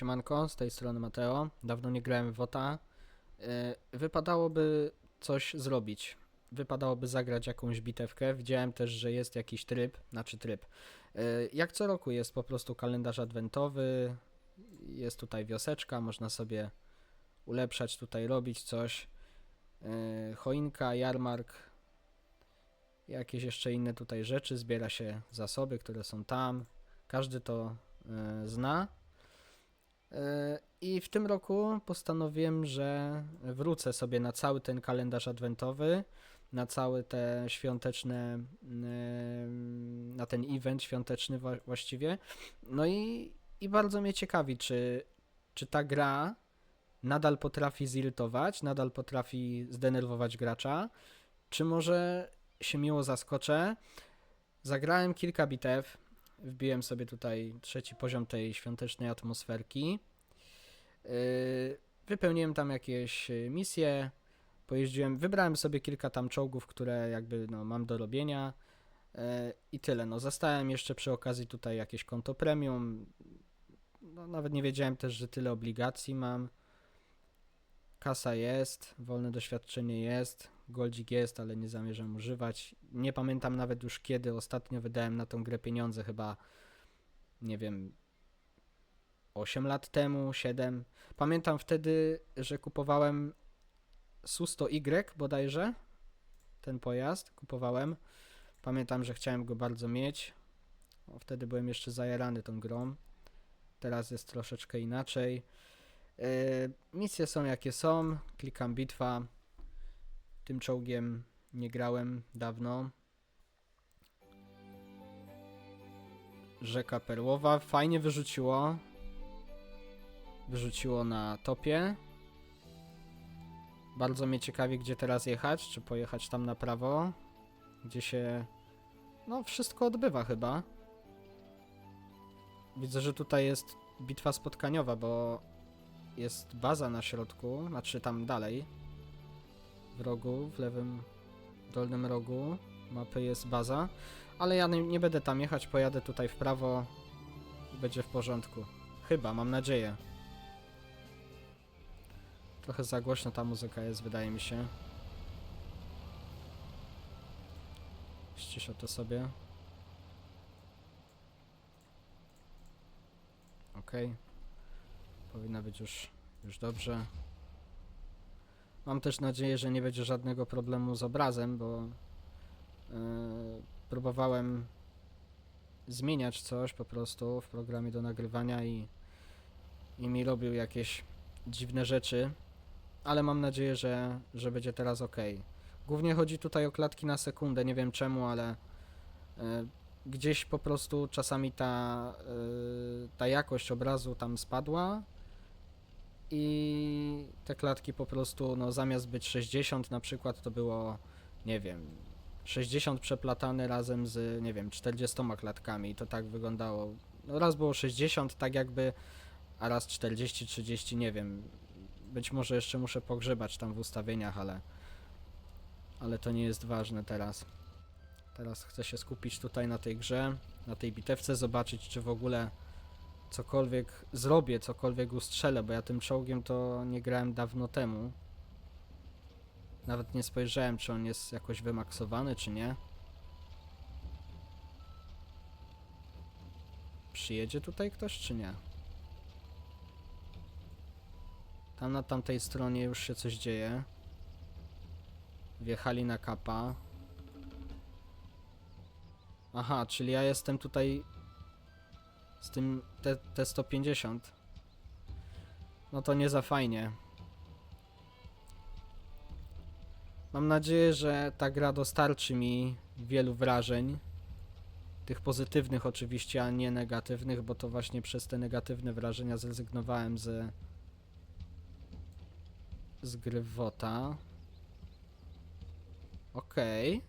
Siemanko, z tej strony Mateo. Dawno nie grałem w WOTA. E, Wypadałoby coś zrobić. Wypadałoby zagrać jakąś bitewkę. Widziałem też, że jest jakiś tryb, znaczy tryb. E, Jak co roku jest po prostu kalendarz adwentowy. Jest tutaj wioseczka, można sobie ulepszać, tutaj robić coś. E, Choinka, jarmark, jakieś jeszcze inne tutaj rzeczy. Zbiera się zasoby, które są tam. Każdy to zna. E, I w tym roku postanowiłem, że wrócę sobie na cały ten kalendarz adwentowy, na cały te świąteczne, em, na ten event świąteczny właściwie. No i, i bardzo mnie ciekawi, czy, czy ta gra nadal potrafi zirytować, nadal potrafi zdenerwować gracza, czy może się miło zaskoczę. Zagrałem kilka bitew, wbiłem sobie tutaj trzeci poziom tej świątecznej atmosferki. Yy, Wypełniłem tam jakieś y, misje, pojeździłem, wybrałem sobie kilka tam czołgów, które jakby no, mam do robienia yy, i tyle. No, zastałem jeszcze przy okazji tutaj jakieś konto premium. No, nawet nie wiedziałem też, że tyle obligacji mam. Kasa jest, wolne doświadczenie jest, goldzik jest, ale nie zamierzam używać. Nie pamiętam nawet już kiedy ostatnio wydałem na tą grę pieniądze, chyba nie wiem 8 lat temu, 7. Pamiętam wtedy, że kupowałem Su-100Y bodajże, ten pojazd kupowałem. Pamiętam, że chciałem go bardzo mieć. Wtedy byłem jeszcze zajarany tą grą. Teraz jest troszeczkę inaczej. Yy, misje są jakie są. Klikam bitwa. Tym czołgiem nie grałem dawno. Rzeka Perłowa. Fajnie wyrzuciło. Wyrzuciło na topie. Bardzo mnie ciekawi, gdzie teraz jechać. Czy pojechać tam na prawo, gdzie się. No, wszystko odbywa chyba. Widzę, że tutaj jest bitwa spotkaniowa, bo jest baza na środku, znaczy tam dalej. Rogu, w lewym dolnym rogu mapy jest baza. Ale ja nie, nie będę tam jechać, pojadę tutaj w prawo i będzie w porządku. Chyba, mam nadzieję. Trochę za głośno ta muzyka jest, wydaje mi się. Ściszę to sobie. Ok. Powinna być już, już dobrze. Mam też nadzieję, że nie będzie żadnego problemu z obrazem, bo yy, próbowałem zmieniać coś po prostu w programie do nagrywania i, i mi robił jakieś dziwne rzeczy, ale mam nadzieję, że, że będzie teraz ok. Głównie chodzi tutaj o klatki na sekundę, nie wiem czemu, ale e, gdzieś po prostu czasami ta, e, ta jakość obrazu tam spadła i te klatki po prostu, no zamiast być 60 na przykład, to było, nie wiem, 60 przeplatane razem z, nie wiem, 40 klatkami i to tak wyglądało. No raz było 60 tak jakby, a raz 40, 30, nie wiem. Być może jeszcze muszę pogrzebać tam w ustawieniach, ale ale to nie jest ważne teraz. Teraz chcę się skupić tutaj na tej grze, na tej bitewce, zobaczyć czy w ogóle cokolwiek zrobię, cokolwiek ustrzelę, bo ja tym czołgiem to nie grałem dawno temu. Nawet nie spojrzałem, czy on jest jakoś wymaksowany, czy nie. Przyjedzie tutaj ktoś, czy nie? Tam na tamtej stronie już się coś dzieje. Wjechali na kapa. Aha, czyli ja jestem tutaj z tym T- T150. No to nie za fajnie. Mam nadzieję, że ta gra dostarczy mi wielu wrażeń. Tych pozytywnych oczywiście, a nie negatywnych, bo to właśnie przez te negatywne wrażenia zrezygnowałem z z gry WOTA. Okej.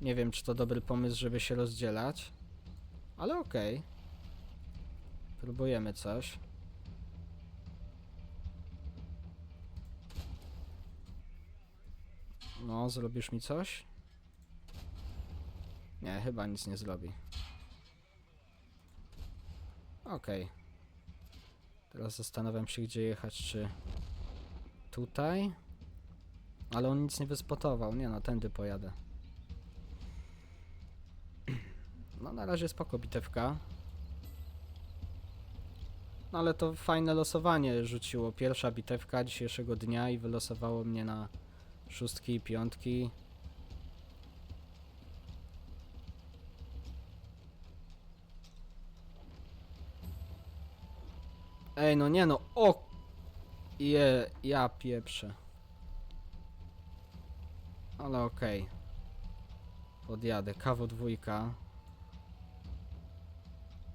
Nie wiem, czy to dobry pomysł, żeby się rozdzielać, ale okej. Próbujemy coś. No, zrobisz mi coś? Nie, chyba nic nie zrobi. Okej. Teraz zastanawiam się, gdzie jechać, czy tutaj? Ale on nic nie wyspotował. Nie no, tędy pojadę. No na razie spoko bitewka. No ale to fajne losowanie rzuciło. Pierwsza bitewka dzisiejszego dnia i wylosowało mnie na szóstki i piątki. Ej, no nie no, o! Je, ja pieprzę. Ale okej. Podjadę, kawo dwójka.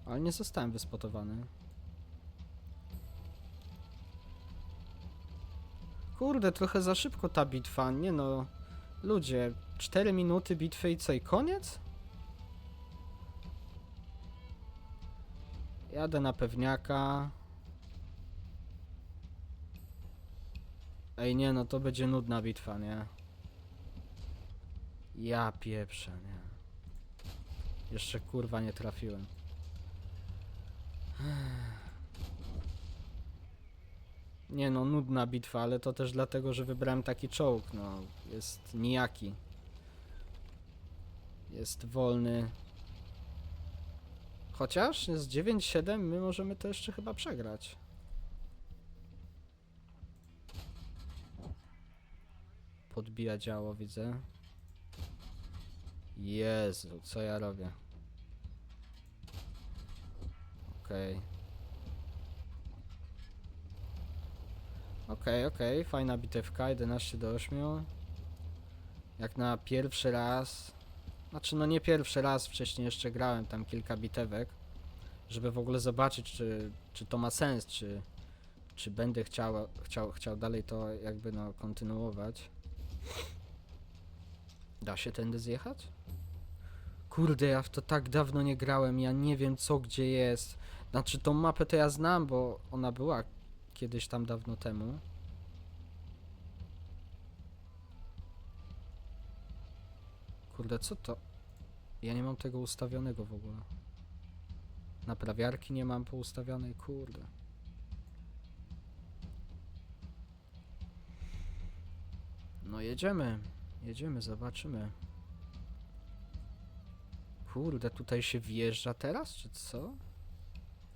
Ale nie zostałem wyspotowany. Kurde, trochę za szybko ta bitwa, nie no. Ludzie, 4 minuty bitwy i co, i koniec? Jadę na pewniaka. Ej, nie no, to będzie nudna bitwa, nie? Ja pieprzę, nie? Jeszcze kurwa nie trafiłem. Nie no, nudna bitwa, ale to też dlatego, że wybrałem taki czołg, no. Jest nijaki. Jest wolny. Chociaż jest 9-7, my możemy to jeszcze chyba przegrać. Podbija działo, widzę. Jezu, co ja robię? Okej. Okej, okej, fajna bitewka, 11 do 8. Jak na pierwszy raz. Znaczy, no nie pierwszy raz, wcześniej jeszcze grałem tam kilka bitewek, żeby w ogóle zobaczyć, czy, czy to ma sens, czy, czy będę chciał, chciał, chciał dalej to jakby no kontynuować. Da się tędy zjechać? Kurde, ja w to tak dawno nie grałem, ja nie wiem co gdzie jest. Znaczy tą mapę to ja znam, bo ona była kiedyś tam dawno temu. Kurde, co to? Ja nie mam tego ustawionego w ogóle. Naprawiarki nie mam poustawionej, kurde. No jedziemy, jedziemy, zobaczymy. Kurde, tutaj się wjeżdża teraz, czy co?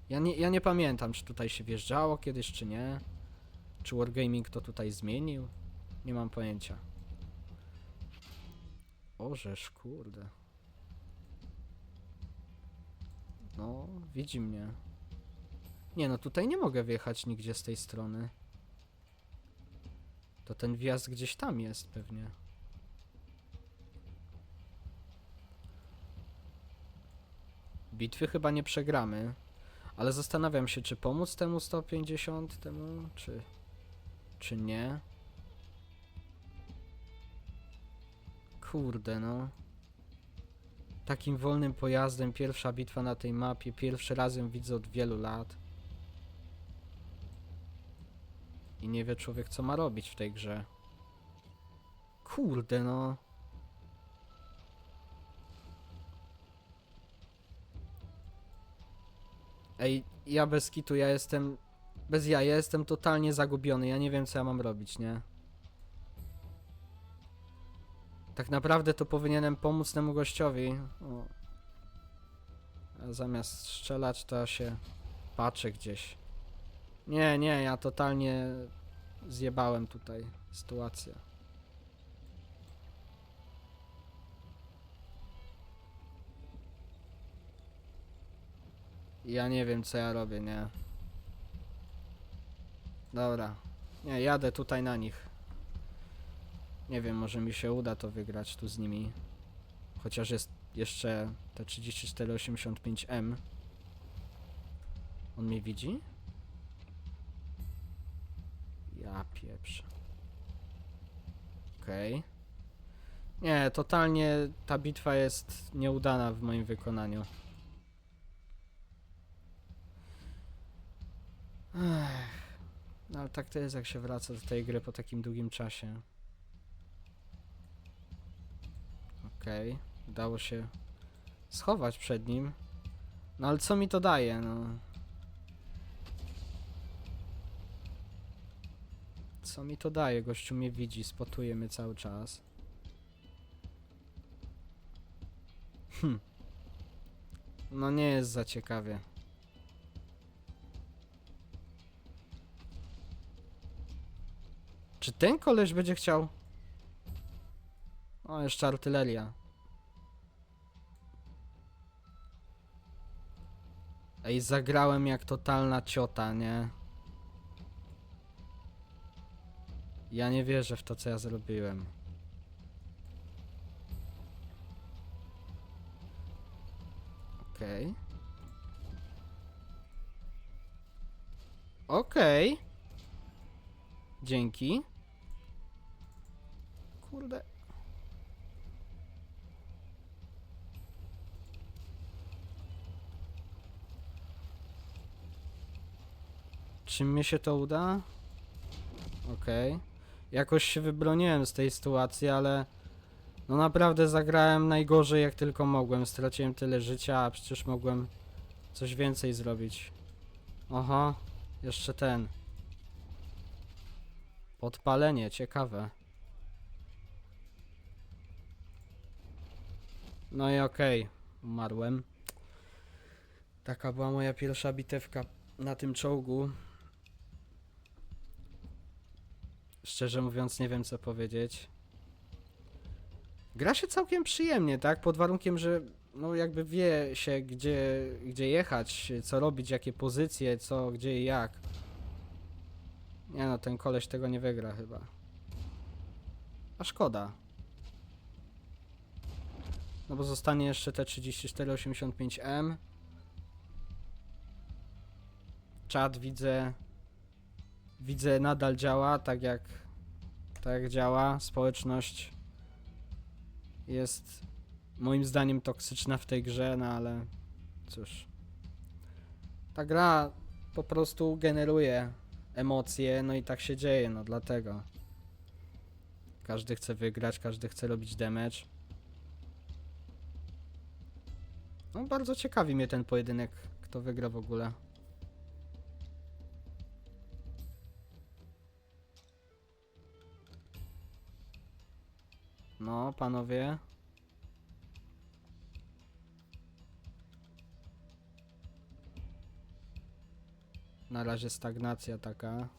Ja nie, ja nie pamiętam, czy tutaj się wjeżdżało kiedyś, czy nie. Czy Wargaming to tutaj zmienił? Nie mam pojęcia. Orzesz, kurde. No, widzi mnie. Nie no, tutaj nie mogę wjechać nigdzie z tej strony. To ten wjazd gdzieś tam jest pewnie. Bitwy chyba nie przegramy. Ale zastanawiam się, czy pomóc temu 150 temu, czy, czy nie. Kurde, no. Takim wolnym pojazdem, pierwsza bitwa na tej mapie, pierwszy raz ją widzę od wielu lat. I nie wie człowiek, co ma robić w tej grze. Kurde, no. Ej, ja bez kitu, ja jestem... Bez ja, ja jestem totalnie zagubiony, ja nie wiem co ja mam robić, nie? Tak naprawdę to powinienem pomóc temu gościowi. O. A zamiast strzelać to ja się patrzę gdzieś. Nie, nie, ja totalnie zjebałem tutaj sytuację. Ja nie wiem co ja robię, nie. Dobra. Nie, jadę tutaj na nich. Nie wiem, może mi się uda to wygrać tu z nimi. Chociaż jest jeszcze te 3485M. On mnie widzi? Ja pieprzę. Okej. Nie, totalnie ta bitwa jest nieudana w moim wykonaniu. Ech. No ale tak to jest, jak się wraca do tej gry po takim długim czasie. Okej, okay. udało się schować przed nim. No ale co mi to daje, no? Co mi to daje? Gościu mnie widzi, spotuje mnie cały czas. Hm. No nie jest za ciekawie. Czy ten koleś będzie chciał? O, jeszcze artyleria. Ej, zagrałem jak totalna ciota, nie? Ja nie wierzę w to, co ja zrobiłem. Okej. Okej. Dzięki. Kurde. Czy mi się to uda? Okej. Jakoś się wybroniłem z tej sytuacji, ale no naprawdę zagrałem najgorzej jak tylko mogłem. Straciłem tyle życia, a przecież mogłem coś więcej zrobić. Oho, jeszcze ten. Podpalenie, ciekawe. No i okej, umarłem. Taka była moja pierwsza bitewka na tym czołgu. Szczerze mówiąc, nie wiem co powiedzieć. Gra się całkiem przyjemnie, tak? Pod warunkiem, że no jakby wie się gdzie, gdzie jechać, co robić, jakie pozycje, co, gdzie i jak. Nie no, ten koleś tego nie wygra chyba. A szkoda. No bo zostanie jeszcze te 3485M. Czat widzę widzę nadal działa tak jak tak jak działa. Społeczność jest moim zdaniem toksyczna w tej grze, no ale cóż. Ta gra po prostu generuje emocje, no i tak się dzieje, no dlatego. Każdy chce wygrać, każdy chce robić damage. No bardzo ciekawi mnie ten pojedynek, kto wygra w ogóle. No, panowie. Na razie stagnacja taka.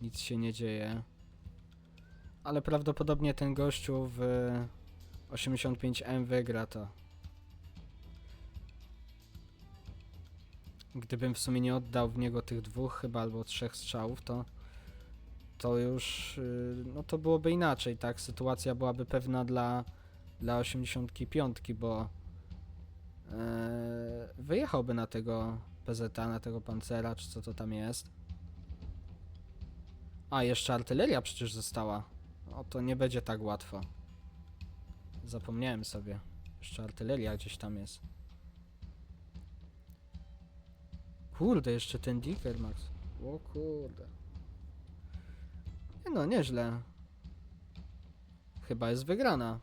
Nic się nie dzieje. Ale prawdopodobnie ten gościu w 85M wygra to. Gdybym w sumie nie oddał w niego tych dwóch chyba albo trzech strzałów, to to już y, no to byłoby inaczej, tak? Sytuacja byłaby pewna dla dla 85, bo e, wyjechałby na tego PZ, na tego pancera, czy co to tam jest. A, jeszcze artyleria przecież została. O, to nie będzie tak łatwo. Zapomniałem sobie. Jeszcze artyleria gdzieś tam jest. Kurde, jeszcze ten Dicker Max. O kurde. No, nieźle. Chyba jest wygrana.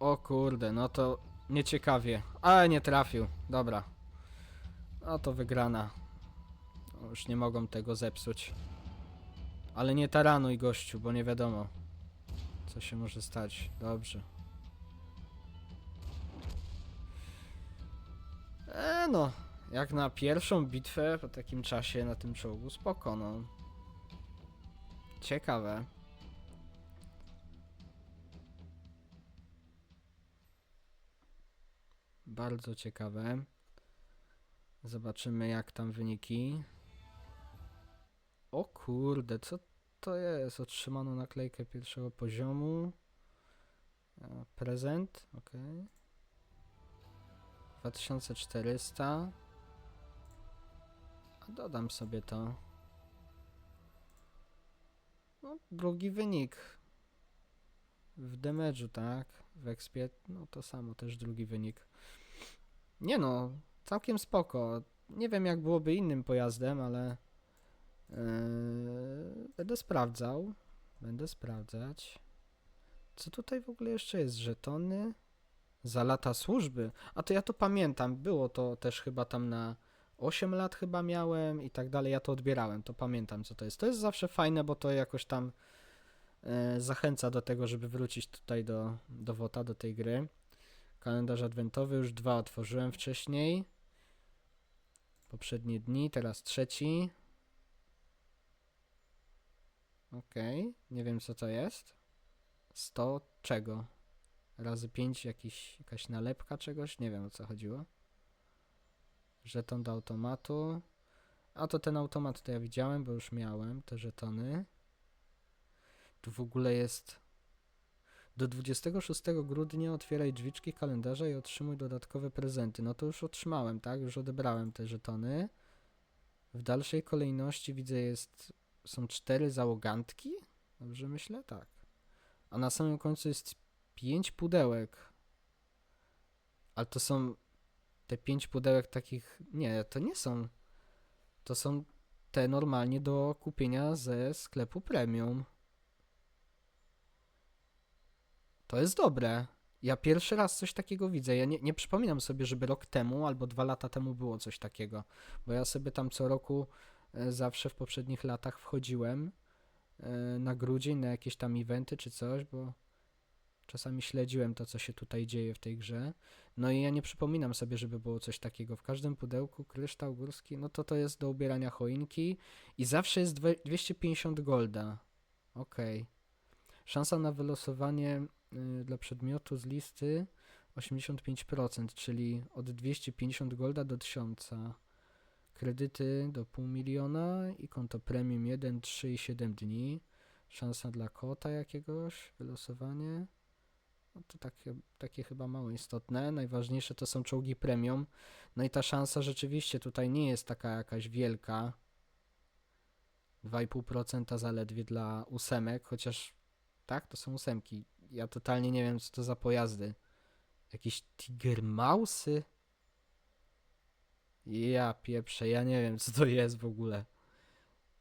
O kurde, no to nieciekawie. Ale nie trafił. Dobra. No to wygrana. Już nie mogą tego zepsuć. Ale nie taranuj gościu, bo nie wiadomo. Co się może stać. Dobrze. E no, jak na pierwszą bitwę po takim czasie na tym czołgu, spoko no. Ciekawe. Bardzo ciekawe. Zobaczymy jak tam wyniki. O kurde, co to jest? Otrzymano naklejkę pierwszego poziomu. E, Prezent, ok. 2400. A dodam sobie to. No, drugi wynik. W damage'u, tak? w Expie, no to samo, też drugi wynik. Nie no, całkiem spoko. Nie wiem jak byłoby innym pojazdem, ale yy, będę sprawdzał. Będę sprawdzać. Co tutaj w ogóle jeszcze jest? Żetony? Za lata służby. A to ja to pamiętam. Było to też chyba tam na 8 lat chyba miałem i tak dalej. Ja to odbierałem. To pamiętam co to jest. To jest zawsze fajne, bo to jakoś tam e, zachęca do tego, żeby wrócić tutaj do, do WOTA, do tej gry. Kalendarz adwentowy, już dwa otworzyłem wcześniej. Poprzednie dni, teraz trzeci. Okej, nie wiem co to jest. 100 czego? Razy 5 jakiś, jakaś nalepka czegoś? Nie wiem o co chodziło. Żeton do automatu. A to ten automat to ja widziałem, bo już miałem te żetony. Tu w ogóle jest. Do 26 grudnia otwieraj drzwiczki kalendarza i otrzymuj dodatkowe prezenty. No to już otrzymałem, tak? Już odebrałem te żetony. W dalszej kolejności widzę jest. Są cztery załogantki? Dobrze myślę? Tak. A na samym końcu jest pięć pudełek. Ale to są te pięć pudełek takich. Nie, to nie są. To są te normalnie do kupienia ze sklepu premium. To jest dobre. Ja pierwszy raz coś takiego widzę. Ja nie, nie przypominam sobie, żeby rok temu albo dwa lata temu było coś takiego. Bo ja sobie tam co roku e, zawsze w poprzednich latach wchodziłem e, na grudzień, na jakieś tam eventy czy coś, bo czasami śledziłem to, co się tutaj dzieje w tej grze. No i ja nie przypominam sobie, żeby było coś takiego. W każdym pudełku kryształ górski, no to to jest do ubierania choinki i zawsze jest dwe- 250 golda. Okej. Szansa na wylosowanie dla przedmiotu z listy 85%, czyli od 250 golda do 1000. Kredyty do pół miliona i konto premium 1, 3 i 7 dni. Szansa dla kota jakiegoś, wylosowanie. No to takie, takie chyba mało istotne. Najważniejsze to są czołgi premium. No i ta szansa rzeczywiście tutaj nie jest taka jakaś wielka. 2,5% zaledwie dla ósemek, chociaż tak, to są ósemki. Ja totalnie nie wiem, co to za pojazdy. Jakieś Tigermausy? Ja pieprzę, ja nie wiem, co to jest w ogóle.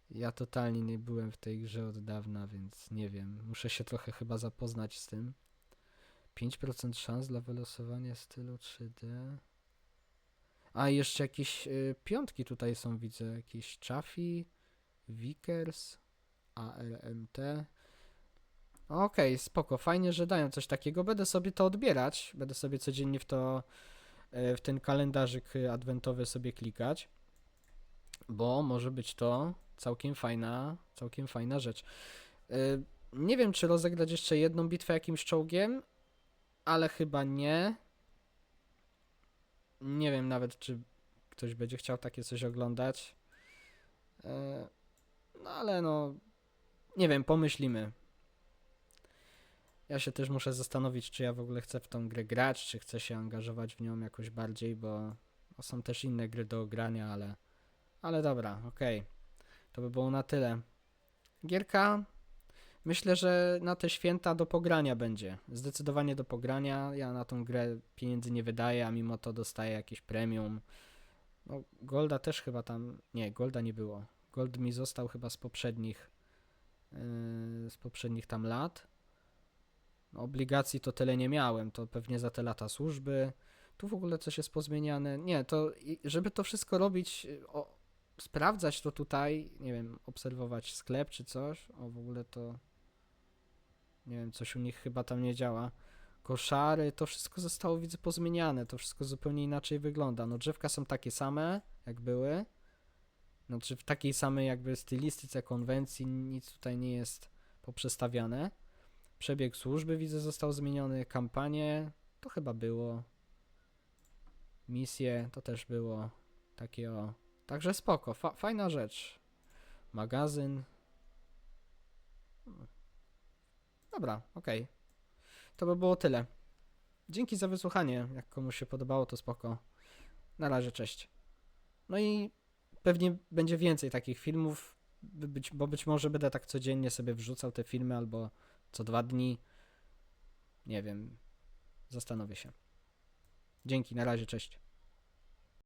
Ja totalnie nie byłem w tej grze od dawna, więc nie wiem. Muszę się trochę chyba zapoznać z tym. 5% szans dla wylosowania stylu 3D. A jeszcze jakieś y, piątki tutaj są, widzę. Jakieś Chaffee, Vickers, ALMT. Okej, spoko, fajnie, że dają coś takiego. Będę sobie to odbierać. Będę sobie codziennie w to, e, w ten kalendarzyk adwentowy sobie klikać. Bo może być to całkiem fajna, całkiem fajna rzecz. Y, Nie wiem, czy rozegrać jeszcze jedną bitwę jakimś czołgiem, ale chyba nie. Nie wiem nawet, czy ktoś będzie chciał takie coś oglądać. E, No ale no, nie wiem, pomyślimy. Ja się też muszę zastanowić, czy ja w ogóle chcę w tą grę grać, czy chcę się angażować w nią jakoś bardziej, bo są też inne gry do grania, ale, ale dobra, okej. To by było na tyle. Gierka, myślę, że na te święta do pogrania będzie. Zdecydowanie do pogrania. Ja na tą grę pieniędzy nie wydaję, a mimo to dostaję jakieś premium. No, Golda też chyba tam. Nie, Golda nie było. Gold mi został chyba z poprzednich. yy, z poprzednich tam lat. No, obligacji to tyle nie miałem, to pewnie za te lata służby. Tu w ogóle coś jest pozmieniane. Nie, to żeby to wszystko robić, y, o, sprawdzać to tutaj, nie wiem, obserwować sklep czy coś. O, w ogóle to. Nie wiem, coś u nich chyba tam nie działa. Koszary, to wszystko zostało, widzę, pozmieniane. To wszystko zupełnie inaczej wygląda. No, drzewka są takie same, jak były. Znaczy, w takiej samej jakby stylistyce konwencji, nic tutaj nie jest poprzestawiane. Przebieg służby, widzę, został zmieniony. Kampanie, to chyba było. Misje, to też było. Takie o. Także spoko, fa fajna rzecz. Magazyn. Hmm. Dobra, okej. To by było tyle. Dzięki za wysłuchanie. Jak komuś się podobało, to spoko. Na razie, cześć. No i pewnie będzie więcej takich filmów, bo być może będę tak codziennie sobie wrzucał te filmy albo co dwa dni. Nie wiem. Zastanowię się. Dzięki, na razie, cześć.